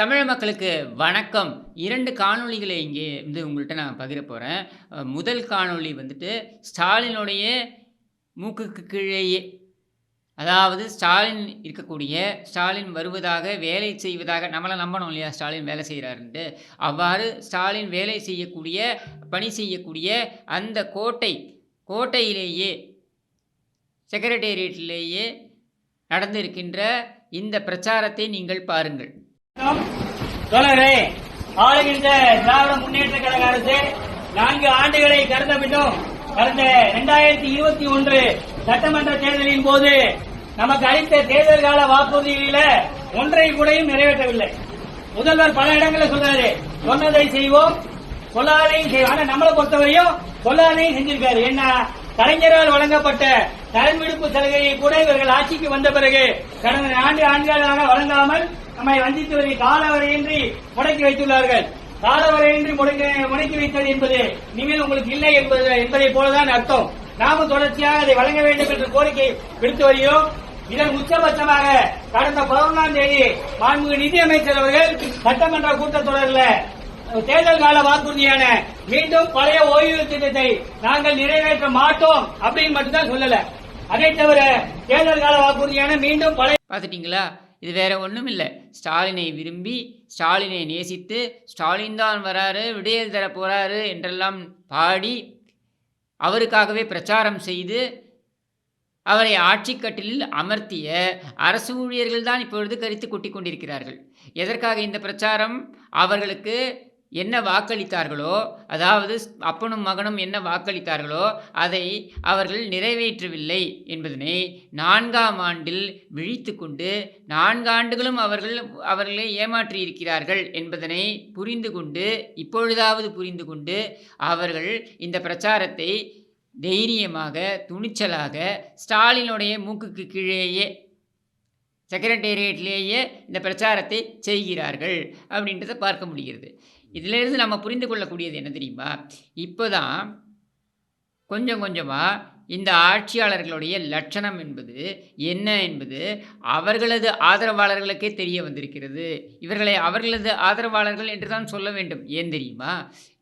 தமிழ் மக்களுக்கு வணக்கம். இரண்டு காணொளிகளை இங்கே வந்து உங்கள்கிட்ட நான் பகிர போகிறேன் முதல் காணொளி வந்துட்டு ஸ்டாலினுடைய மூக்குக்கு கீழேயே. அதாவது ஸ்டாலின் இருக்கக்கூடிய ஸ்டாலின் வருவதாக வேலை செய்வதாக நம்மளை நம்பணும் இல்லையா ஸ்டாலின் வேலை செய்கிறாருன்ட்டு அவ்வாறு ஸ்டாலின் வேலை செய்யக்கூடிய பணி செய்யக்கூடிய அந்த கோட்டை கோட்டையிலேயே செக்ரட்டேரியட்டிலேயே நடந்திருக்கின்ற இந்த பிரச்சாரத்தை நீங்கள் பாருங்கள். தொடரே ஆளுகின்ற திராவிட முன்னேற்ற கழக அரசு நான்கு ஆண்டுகளை கடந்த பின்னும் கடந்த இரண்டாயிரத்தி இருபத்தி ஒன்று சட்டமன்ற தேர்தலின் போது நமக்கு அளித்த தேர்தல் கால வாக்குறுதிகளில ஒன்றை கூடையும் நிறைவேற்றவில்லை. முதல்வர் பல இடங்களில் சொல்றாரு சொன்னதை செய்வோம் சொல்லாதையும் செய்வோம். ஆனா நம்மளை பொறுத்தவரையும் சொல்லாதையும் செஞ்சிருக்காரு. என்ன கலைஞரால் வழங்கப்பட்ட கடன் விடுப்பு சலுகையை கூட இவர்கள் ஆட்சிக்கு வந்த பிறகு கடந்த நான்கு ஆண்டுகளாக வழங்காமல் நம்மை வஞ்சித்து காலவரையின்றி முடக்கி வைத்துள்ளார்கள். காலவரையின்றி முடக்கி முடக்கி வைத்தது என்பது இனிமேல் உங்களுக்கு இல்லை என்பது என்பதை போலதான் அர்த்தம். நாமும் தொடர்ச்சியாக அதை வழங்க வேண்டும் என்ற கோரிக்கை விடுத்து வருகிறோம். இதன் உச்சபட்சமாக கடந்த பதினொன்றாம் தேதி மாண்புமிகு நிதியமைச்சர் அவர்கள் சட்டமன்ற கூட்டத்தொடரில் தேர்தல் கால வாக்குறுதியான மீண்டும் பழைய ஓய்வு திட்டத்தை நாங்கள் நிறைவேற்ற மாட்டோம் அப்படின்னு மட்டும்தான் சொல்லல. அதை தவிர தேர்தல் கால வாக்குறுதியான மீண்டும் பழைய பாத்துட்டீங்களா இது வேற ஒன்றும் இல்லை ஸ்டாலினை விரும்பி ஸ்டாலினை நேசித்து ஸ்டாலின் தான் வராரு விடையல் தர போறாரு என்றெல்லாம் பாடி அவருக்காகவே பிரச்சாரம் செய்து அவரை ஆட்சிக்கட்டிலில் அமர்த்திய அரசு ஊழியர்கள் தான் இப்பொழுது கருத்து கொட்டி கொண்டிருக்கிறார்கள். எதற்காக இந்த பிரச்சாரம்? அவர்களுக்கு என்ன வாக்களித்தார்களோ அதாவது அப்பனும் மகனும் என்ன வாக்களித்தார்களோ அதை அவர்கள் நிறைவேற்றவில்லை என்பதனை நான்காம் ஆண்டில் விழித்து கொண்டு நான்காண்டுகளும் அவர்கள் அவர்களை ஏமாற்றி இருக்கிறார்கள் என்பதனை புரிந்து கொண்டு இப்பொழுதாவது புரிந்து கொண்டு அவர்கள் இந்த பிரச்சாரத்தை தைரியமாக துணிச்சலாக ஸ்டாலினுடைய மூக்குக்கு கீழேயே செக்ரட்டேரியட்லேயே இந்த பிரச்சாரத்தை செய்கிறார்கள் அப்படின்றத பார்க்க முடிகிறது. இதிலிருந்து நம்ம புரிந்து கொள்ளக்கூடியது என்ன தெரியுமா? இப்போ தான் கொஞ்சம் கொஞ்சமாக இந்த ஆட்சியாளர்களுடைய லட்சணம் என்பது என்ன என்பது அவர்களது ஆதரவாளர்களுக்கே தெரிய வந்திருக்கிறது. இவர்களை அவர்களது ஆதரவாளர்கள் என்று தான் சொல்ல வேண்டும். ஏன் தெரியுமா?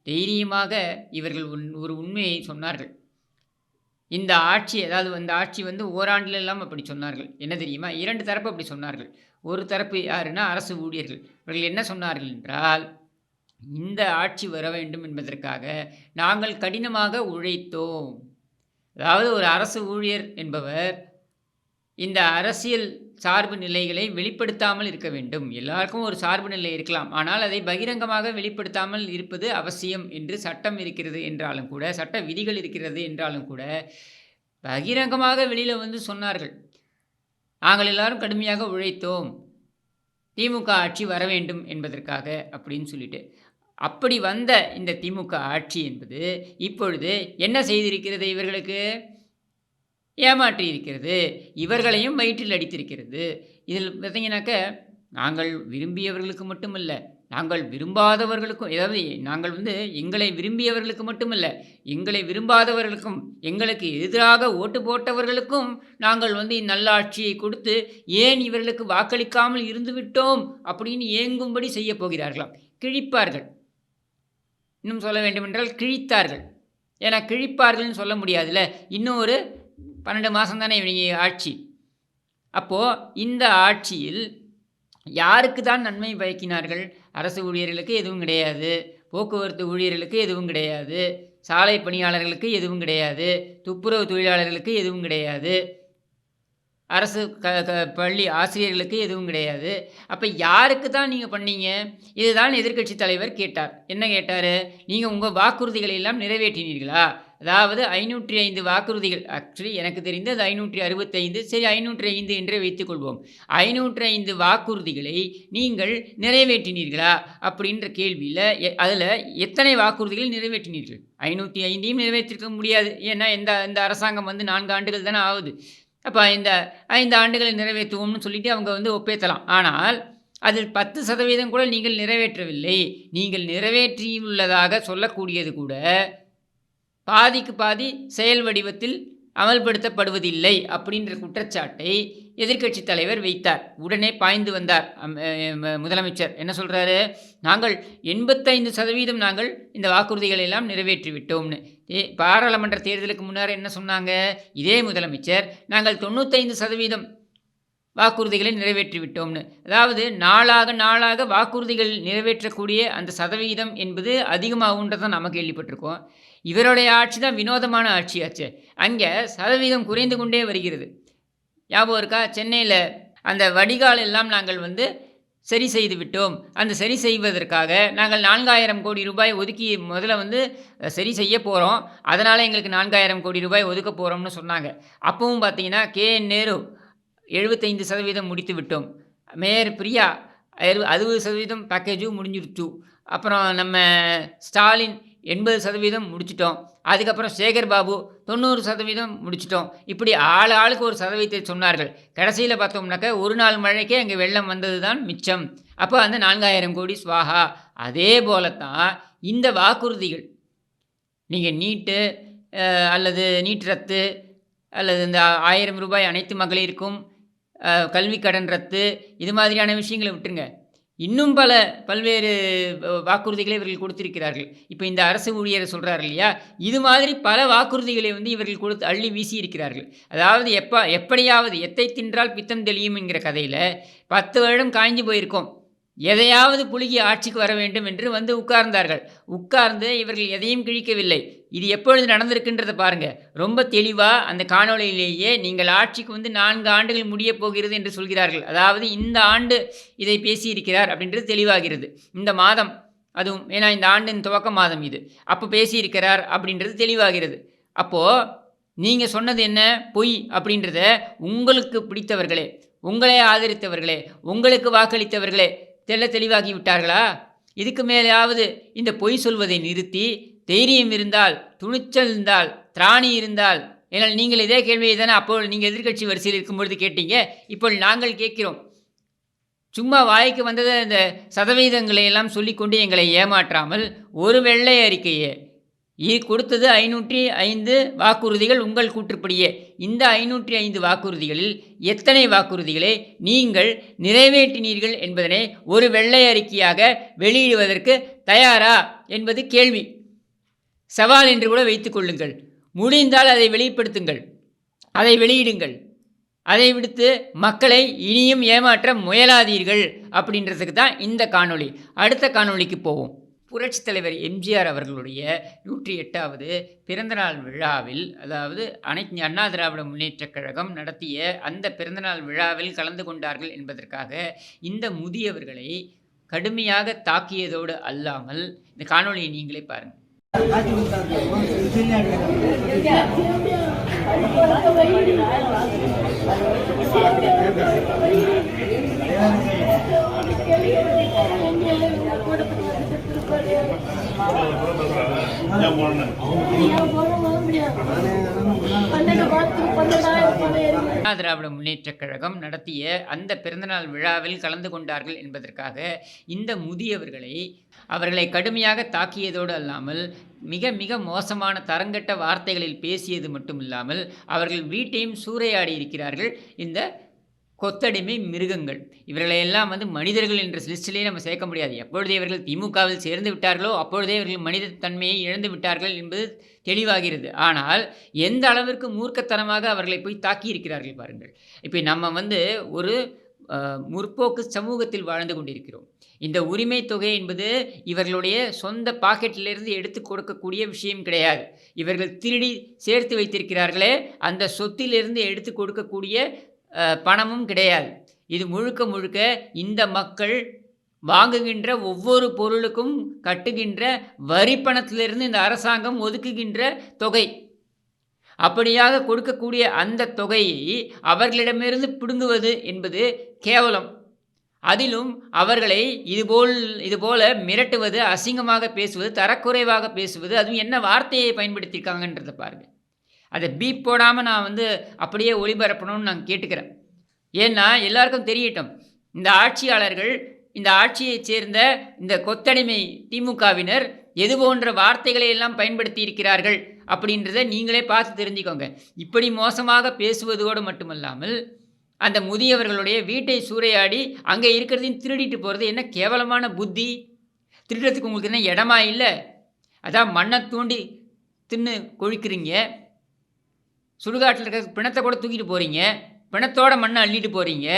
தைரியமாக இவர்கள் உன் ஒரு உண்மையை சொன்னார்கள். இந்த ஆட்சி அதாவது அந்த ஆட்சி வந்து ஓராண்டில் எல்லாம் அப்படி சொன்னார்கள். என்ன தெரியுமா? இரண்டு தரப்பு அப்படி சொன்னார்கள். ஒரு தரப்பு யாருன்னா அரசு ஊழியர்கள். இவர்கள் என்ன சொன்னார்கள் என்றால் இந்த ஆட்சி வர வேண்டும் என்பதற்காக நாங்கள் கடினமாக உழைத்தோம். அதாவது ஒரு அரசு ஊழியர் என்பவர் இந்த அரசியல் சார்பு நிலைகளை வெளிப்படுத்தாமல் இருக்க வேண்டும். எல்லாருக்கும் ஒரு சார்பு நிலை இருக்கலாம். ஆனால் அதை பகிரங்கமாக வெளிப்படுத்தாமல் இருப்பது அவசியம் என்று சட்டம் இருக்கிறது என்றாலும் கூட சட்ட விதிகள் இருக்கிறது என்றாலும் கூட பகிரங்கமாக வெளியில் வந்து சொன்னார்கள். நாங்கள் எல்லாரும் கடுமையாக உழைத்தோம். திமுக ஆட்சி வர வேண்டும் என்பதற்காக அப்படின்னு சொல்லிட்டு. அப்படி வந்த இந்த திமுக ஆட்சி என்பது இப்பொழுது என்ன செய்திருக்கிறது இவர்களுக்கு? ஏமாற்றி இருக்கிறது. இவர்களையும் வயிற்றில் அடித்திருக்கிறது. இதில் பார்த்தீங்கன்னாக்க நாங்கள் விரும்பியவர்களுக்கு மட்டுமல்ல நாங்கள் விரும்பாதவர்களுக்கும் ஏதாவது நாங்கள் வந்து எங்களை விரும்பியவர்களுக்கு மட்டுமல்ல எங்களை விரும்பாதவர்களுக்கும் எங்களுக்கு எதிராக ஓட்டு போட்டவர்களுக்கும் நாங்கள் வந்து இந்நல்லாட்சியை கொடுத்து ஏன் இவர்களுக்கு வாக்களிக்காமல் இருந்துவிட்டோம் அப்படின்னு ஏங்கும்படி செய்ய போகிறார்களாம். கிழிப்பார்கள். இன்னும் சொல்ல வேண்டுமென்றால் கிழித்தார்கள். ஏன்னா கிழிப்பார்கள்னு சொல்ல முடியாதுல்ல. இன்னும் ஒரு பன்னெண்டு மாதம் தானே இவங்க ஆட்சி. அப்போது இந்த ஆட்சியில் யாருக்கு தான் நன்மை பயக்கினார்கள்? அரசு ஊழியர்களுக்கு எதுவும் கிடையாது. போக்குவரத்து ஊழியர்களுக்கு எதுவும் கிடையாது. சாலை பணியாளர்களுக்கு எதுவும் கிடையாது. துப்புரவு தொழிலாளர்களுக்கு எதுவும் கிடையாது. அரசு க க பள்ளி ஆசிரியர்களுக்கு எதுவும் கிடையாது. அப்போ யாருக்கு தான் நீங்கள் பண்ணீங்க? இதுதான் எதிர்க்கட்சி தலைவர் கேட்டார். என்ன கேட்டார்? நீங்கள் உங்கள் வாக்குறுதிகளை எல்லாம் நிறைவேற்றினீர்களா? அதாவது ஐநூற்றி ஐந்து வாக்குறுதிகள். ஆக்சுவலி எனக்கு தெரிந்து அது ஐநூற்றி அறுபத்தைந்து. சரி ஐநூற்றி ஐந்து என்றே வைத்துக்கொள்வோம் ஐநூற்றி ஐந்து வாக்குறுதிகளை நீங்கள் நிறைவேற்றினீர்களா? அப்படின்ற கேள்வியில் அதில் எத்தனை வாக்குறுதிகள் நிறைவேற்றினீர்கள்? ஐநூற்றி ஐந்தையும் நிறைவேற்றிருக்க முடியாது. ஏன்னா இந்த இந்த அரசாங்கம் வந்து நான்கு ஆண்டுகள் தானே ஆகுது. அப்போ இந்த ஐந்து ஆண்டுகளை நிறைவேற்றுவோம்னு சொல்லிட்டு அவங்க வந்து ஒப்பேற்றலாம் ஆனால் அதில் பத்து சதவீதம் கூட நீங்கள் நிறைவேற்றவில்லை. நீங்கள் நிறைவேற்றியுள்ளதாக சொல்லக்கூடியது கூட பாதிக்கு பாதி செயல் வடிவத்தில் அமல்படுத்தப்படுவதில்லை அப்படின்ற குற்றச்சாட்டை எதிர்க்கட்சி தலைவர் வைத்தார். உடனே பாய்ந்து வந்தார். அம், முதலமைச்சர். என்ன சொல்கிறாரு நாங்கள் எண்பத்தைந்து சதவீதம் நாங்கள் இந்த வாக்குறுதிகளை எல்லாம் நிறைவேற்றிவிட்டோம்னு. ஏ பாராளுமன்ற தேர்தலுக்கு முன்னர் என்ன சொன்னாங்க? இதே முதலமைச்சர் நாங்கள் தொண்ணூத்தைந்து சதவீதம் வாக்குறுதிகளை நிறைவேற்றி விட்டோம்னு அதாவது நாளாக நாளாக வாக்குறுதிகள் நிறைவேற்றக்கூடிய அந்த சதவீதம் என்பது அதிகமாகுன்றதை நம்ம கேள்விப்பட்டிருக்கோம். இவருடைய ஆட்சி தான் வினோதமான ஆட்சியாச்சு. அங்கே சதவீதம் குறைந்து கொண்டே வருகிறது. ஞாபகம் இருக்கா? சென்னையில் அந்த வடிகால் எல்லாம் நாங்கள் வந்து சரி செய்து விட்டோம். அந்த சரி செய்வதற்காக நாங்கள் நான்காயிரம் கோடி ரூபாய் ஒதுக்கி முதல்ல வந்து சரி செய்ய போகிறோம் அதனால் எங்களுக்கு நான்காயிரம் கோடி ரூபாய் ஒதுக்க போகிறோம்னு சொன்னாங்க. அப்பவும் பார்த்தீங்கன்னா கே. என். நேரு எழுபத்தைந்து சதவீதம் முடித்து விட்டோம். மேயர் பிரியா அறு- அறுபது சதவீதம் பேக்கேஜும் முடிஞ்சிருச்சு. அப்புறம் நம்ம ஸ்டாலின் எண்பது சதவீதம் முடிச்சிட்டோம். அதுக்கப்புறம் சேகர் பாபு தொண்ணூறு சதவீதம் முடிச்சிட்டோம். இப்படி ஆள் ஆளுக்கு ஒரு சதவீதத்தை சொன்னார்கள். கடைசியில் பார்த்தோம்னாக்க ஒரு நாள் மழைக்கே அங்கே வெள்ளம் வந்தது தான் மிச்சம். அப்போ அந்த நான்காயிரம் கோடி ஸ்வாஹா அதே போலத்தான் இந்த வாக்குறுதிகள். நீங்கள் நீட்டு அல்லது நீட் ரத்து அல்லது இந்த ஆயிரம் ரூபாய் அனைத்து மகளிருக்கும் கல்வி கடன் ரத்து இது மாதிரியான விஷயங்களை விட்டுருங்க. இன்னும் பல பல்வேறு வாக்குறுதிகளை இவர்கள் கொடுத்திருக்கிறார்கள். இப்போ இந்த அரசு ஊழியர் சொல்கிறார் இல்லையா? இது மாதிரி பல வாக்குறுதிகளை வந்து இவர்கள் கொடுத்து அள்ளி வீசி இருக்கிறார்கள். அதாவது எப்போ எப்படியாவது எத்தை தின்றால் பித்தம் தெளியும் என்கிற கதையில் பத்து வருடம் காய்ஞ்சு போயிருக்கோம். எதையாவது புழுகி ஆட்சிக்கு வர வேண்டும் என்று வந்து உட்கார்ந்தார்கள். உட்கார்ந்து இவர்கள் எதையும் கிழிக்கவில்லை. இது எப்பொழுது நடந்திருக்குன்றதை பாருங்க. ரொம்ப தெளிவாக அந்த காணொளியிலேயே நீங்கள் ஆட்சிக்கு வந்து நான்கு ஆண்டுகள் முடிய போகிறது என்று சொல்கிறார்கள். அதாவது இந்த ஆண்டு இதை பேசியிருக்கிறார் அப்படின்றது தெளிவாகிறது. இந்த மாதம் அதுவும் ஏன்னா இந்த ஆண்டின் துவக்க மாதம் இது. அப்போ பேசியிருக்கிறார் அப்படின்றது தெளிவாகிறது. அப்போது நீங்கள் சொன்னது என்ன? பொய் அப்படின்றத உங்களுக்கு பிடித்தவர்களே உங்களை ஆதரித்தவர்களே உங்களுக்கு வாக்களித்தவர்களே தெள்ள தெளிவாகி விட்டார்களா? இதுக்கு மேலேயாவது இந்த பொய் சொல்வதை நிறுத்தி தைரியம் இருந்தால் துணிச்சல் இருந்தால் திராணி இருந்தால் ஏன்னால் நீங்கள் இதே கேள்வியை தானே அப்போ நீங்கள் எதிர்க்கட்சி வரிசையில் இருக்கும்பொழுது கேட்டீங்க. இப்போ நாங்கள் கேட்கிறோம். சும்மா வாய்க்கு வந்ததை இந்த சதவீதங்களை எல்லாம் சொல்லிக்கொண்டு எங்களை ஏமாற்றாமல் ஒரு வெள்ளை அறிக்கையே இ கொடுத்தது ஐநூற்றி ஐந்து வாக்குறுதிகள் உங்கள் கூற்றுப்படியே. இந்த ஐநூற்றி ஐந்து வாக்குறுதிகளில் எத்தனை வாக்குறுதிகளை? நீங்கள் நிறைவேற்றினீர்கள் என்பதனை ஒரு வெள்ளை அறிக்கையாக வெளியிடுவதற்கு தயாரா என்பது கேள்வி. சவால் என்று கூட வைத்துக்கொள்ளுங்கள் முடிந்தால் அதை வெளிப்படுத்துங்கள். அதை வெளியிடுங்கள். அதை விடுத்து மக்களை இனியும் ஏமாற்ற முயலாதீர்கள் அப்படின்றதுக்கு தான் இந்த காணொளி. அடுத்த காணொளிக்கு போவோம். புரட்சித் தலைவர் எம்ஜிஆர் அவர்களுடைய நூற்றி எட்டாவது பிறந்தநாள் விழாவில் அதாவது அனைத்து அண்ணா திராவிட முன்னேற்றக் கழகம் நடத்திய அந்த பிறந்தநாள் விழாவில் கலந்து கொண்டார்கள் என்பதற்காக இந்த முதியவர்களை கடுமையாக தாக்கியதோடு அல்லாமல் இந்த காணொலியை நீங்களே பாருங்கள் அண்ணா திராவிட முன்னேற்றக் கழகம் நடத்திய அந்த பிறந்தநாள் விழாவில் கலந்து கொண்டார்கள் என்பதற்காக இந்த முதியவர்களை அவர்களை கடுமையாக தாக்கியதோடு அல்லாமல் மிக மிக மோசமான தரங்கட்ட வார்த்தைகளில் பேசியது மட்டும் இல்லாமல் அவர்கள் வீட்டையும் சூறையாடி இருக்கிறார்கள். இந்த கொத்தடிமை மிருகங்கள். இவர்களையெல்லாம் வந்து மனிதர்கள் என்ற லிஸ்டிலே நம்ம சேர்க்க முடியாது. எப்பொழுதே இவர்கள் திமுகவில் சேர்ந்து விட்டார்களோ அப்பொழுதே இவர்கள் மனித தன்மையை இழந்து விட்டார்கள் என்பது தெளிவாகிறது. ஆனால் எந்த அளவிற்கு மூர்க்கத்தனமாக அவர்களை போய் தாக்கி இருக்கிறார்கள் பாருங்கள். இப்போ நம்ம வந்து ஒரு முற்போக்கு சமூகத்தில் வாழ்ந்து கொண்டிருக்கிறோம். இந்த உரிமை தொகை என்பது இவர்களுடைய சொந்த பாக்கெட்டிலிருந்து எடுத்து கொடுக்கக்கூடிய விஷயம் கிடையாது. இவர்கள் திருடி சேர்த்து வைத்திருக்கிறார்களே அந்த சொத்திலிருந்து எடுத்து கொடுக்கக்கூடிய பணமும் கிடையாது. இது முழுக்க முழுக்க இந்த மக்கள் வாங்குகின்ற ஒவ்வொரு பொருளுக்கும் கட்டுகின்ற வரி பணத்திலிருந்து இந்த அரசாங்கம் ஒதுக்குகின்ற தொகை. அப்படியாக கொடுக்கக்கூடிய அந்த தொகையை அவர்களிடமிருந்து பிடுங்குவது என்பது கேவலம். அதிலும் அவர்களை இதுபோல் இதுபோல மிரட்டுவது அசிங்கமாக பேசுவது தரக்குறைவாக பேசுவது அதுவும் என்ன வார்த்தையை பயன்படுத்தியிருக்காங்கன்றதை பாருங்கள் அதை பீப் போடாமல் நான் வந்து அப்படியே ஒளிபரப்பணும்னு நான் கேட்டுக்கிறேன். ஏன்னா எல்லாருக்கும் தெரியட்டும் இந்த ஆட்சியாளர்கள் இந்த ஆட்சியைச் சேர்ந்த இந்த கொத்தடிமை திமுகவினர் எது போன்ற வார்த்தைகளை எல்லாம் பயன்படுத்தி இருக்கிறார்கள் அப்படின்றத நீங்களே பார்த்து தெரிஞ்சுக்கோங்க. இப்படி மோசமாக பேசுவதோடு மட்டுமல்லாமல் அந்த முதியவர்களுடைய வீட்டை சூறையாடி அங்கே இருக்கிறதையும் திருடிட்டு போகிறது என்ன கேவலமான புத்தி? திருடுறதுக்கு உங்களுக்கு என்ன இடமா இல்லை? அதான் மண்ணை தூண்டி தின்னு கொழிக்கிறீங்க. சுடுகாட்டில் இருக்க பிணத்தை கூட தூக்கிட்டு போகிறீங்க பிணத்தோட மண்ணை அள்ளிட்டு போகிறீங்க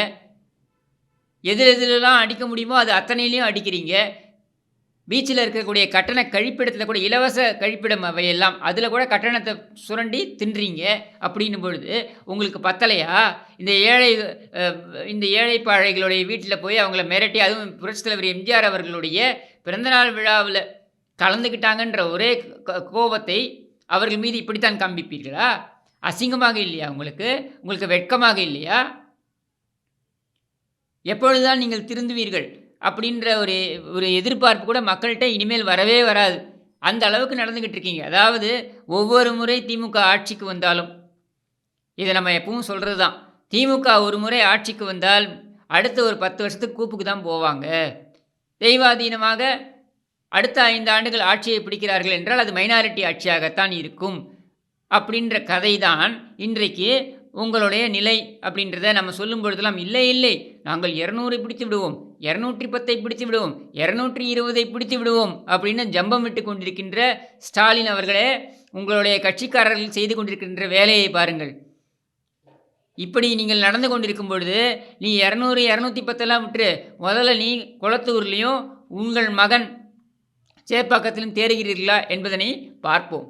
எது எதுலலாம் அடிக்க முடியுமோ அது அத்தனையிலையும் அடிக்கிறீங்க. பீச்சில் இருக்கக்கூடிய கட்டண கழிப்பிடத்தில் கூட இலவச கழிப்பிடம் அவையெல்லாம் அதில் கூட கட்டணத்தை சுரண்டி தின்றீங்க அப்படின்னும் பொழுது உங்களுக்கு பத்தலையா? இந்த ஏழை இந்த ஏழை பாழைகளுடைய வீட்டில் போய் அவங்கள மிரட்டி அதுவும் புரட்சித் தலைவர் எம்ஜிஆர் அவர்களுடைய பிறந்தநாள் விழாவில் கலந்துக்கிட்டாங்கன்ற ஒரே கோபத்தை அவர்கள் மீது இப்படித்தான் காண்பிப்பீர்களா? அசிங்கமாக இல்லையா உங்களுக்கு? உங்களுக்கு வெட்கமாக இல்லையா? எப்பொழுதுதான் நீங்கள் திருந்துவீர்கள் அப்படின்ற ஒரு ஒரு எதிர்பார்ப்பு கூட மக்கள்கிட்ட இனிமேல் வரவே வராது. அந்த அளவுக்கு நடந்துக்கிட்டு இருக்கீங்க. அதாவது ஒவ்வொரு முறை திமுக ஆட்சிக்கு வந்தாலும் இதை நம்ம எப்பவும் சொல்கிறது தான் திமுக ஒரு முறை ஆட்சிக்கு வந்தால் அடுத்த ஒரு பத்து வருஷத்துக்கு கூப்புக்கு தான் போவாங்க. தெய்வாதீனமாக அடுத்த ஐந்து ஆண்டுகள் ஆட்சியை பிடிக்கிறார்கள் என்றால் அது மைனாரிட்டி ஆட்சியாகத்தான் இருக்கும். அப்படின்ற கதை தான் இன்றைக்கு உங்களுடைய நிலை அப்படின்றத நம்ம சொல்லும் பொழுதெல்லாம் இல்லை இல்லை நாங்கள் இரநூறு பிடித்து விடுவோம் இரநூற்றி பத்தை பிடித்து விடுவோம் இரநூற்றி இருபதை பிடித்து விடுவோம் அப்படின்னு ஜம்பம் விட்டு கொண்டிருக்கின்ற ஸ்டாலின் அவர்களே உங்களுடைய கட்சிக்காரர்கள் செய்து கொண்டிருக்கின்ற வேலையை பாருங்கள். இப்படி நீங்கள் நடந்து கொண்டிருக்கும் பொழுது நீ இரநூறு இரநூத்தி பத்தெல்லாம் விட்டு முதல்ல நீ குளத்தூர்லேயும் உங்கள் மகன் சேப்பாக்கத்திலும் தேறுகிறீர்களா என்பதனை பார்ப்போம்.